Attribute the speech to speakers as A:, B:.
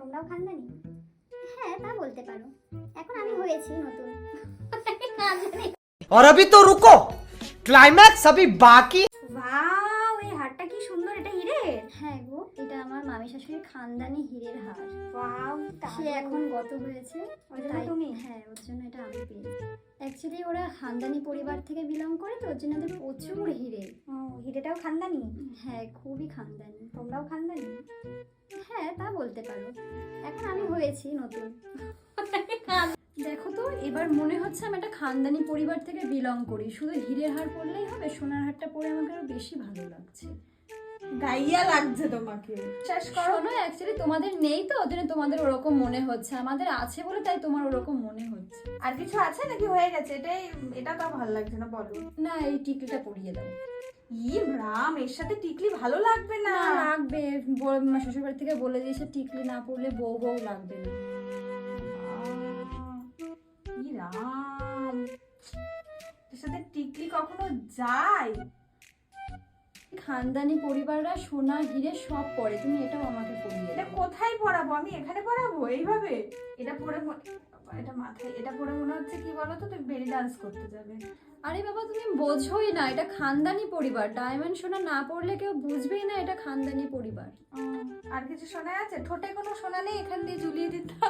A: তোমরাও খানদানি হ্যাঁ তা বলতে পারো এখন আমি হয়েছি নতুন
B: और अभी तो रुको क्लाइमैक्स अभी बाकी
A: ওয়াও এই হারটা কি সুন্দর এটা হিরের হ্যাঁ গো এটা আমার মামি শাশুড়ির খানদানি হিরের হার ওয়াও সে এখন গত হয়েছে তুমি? হ্যাঁ ওর জন্য এটা আমি পেয়েছি। অ্যাকচুয়ালি ওরা খানদানি পরিবার থেকে বিলং করে তো ওর জন্য ওদের প্রচুর হিরে।
C: ও হিরেটাও খানদানি?
A: হ্যাঁ খুবই খানদানি।
C: তোমরাও খানদানি?
A: হ্যাঁ তা বলতে পারো। এখন আমি হয়েছি নতুন।
D: দেখো তো এবার মনে হচ্ছে আমি একটা খানদানি পরিবার থেকে বিলং করি। শুধু হীরের হার পরলেই হবে সোনার হারটা পরে আমাকে আরও বেশি ভালো লাগছে।
C: গাইয়া লাগছে তোমাকে। শেষ করো।
D: শোনো অ্যাকচুয়ালি তোমাদের নেই তো জন্য তোমাদের ওরকম মনে হচ্ছে। আমাদের আছে বলে তাই তোমার ওরকম মনে হচ্ছে।
C: আর কিছু আছে নাকি? হয়ে গেছে। এটাই এটা তো ভালো লাগছে না বলো।
D: না এই টিকলিটা পরিয়ে দাও।
C: ই রাম এর সাথে টিকলি ভালো লাগবে না।
D: না লাগবে। শ্বশুর বাড়ি থেকে বলে দিয়েছে টিকলি না পরলে বউ বউ লাগবে না।
C: ই রাম এর সাথে টিকলি কখনো যায়?
D: খানদানি পরিবাররা সোনা হিরে সব পরে। তুমি এটাও আমাকে পরিয়ে
C: এটা কোথায় পড়াবো? আমি এখানে পড়াবো? এইভাবে? এটা পরে এটা মাথায় এটা পরে মনে হচ্ছে কি বলো তো তুই বেরি ডান্স করতে যাবে।
D: আরে বাবা তুমি বোঝোই না এটা খানদানি পরিবার। ডায়মন্ড সোনা না পড়লে কেউ বুঝবেই না এটা খানদানি পরিবার।
C: আর কিছু শোনা আছে? ঠোঁটে কোনো সোনা নেই? এখান দিয়ে ঝুলিয়ে দিতাম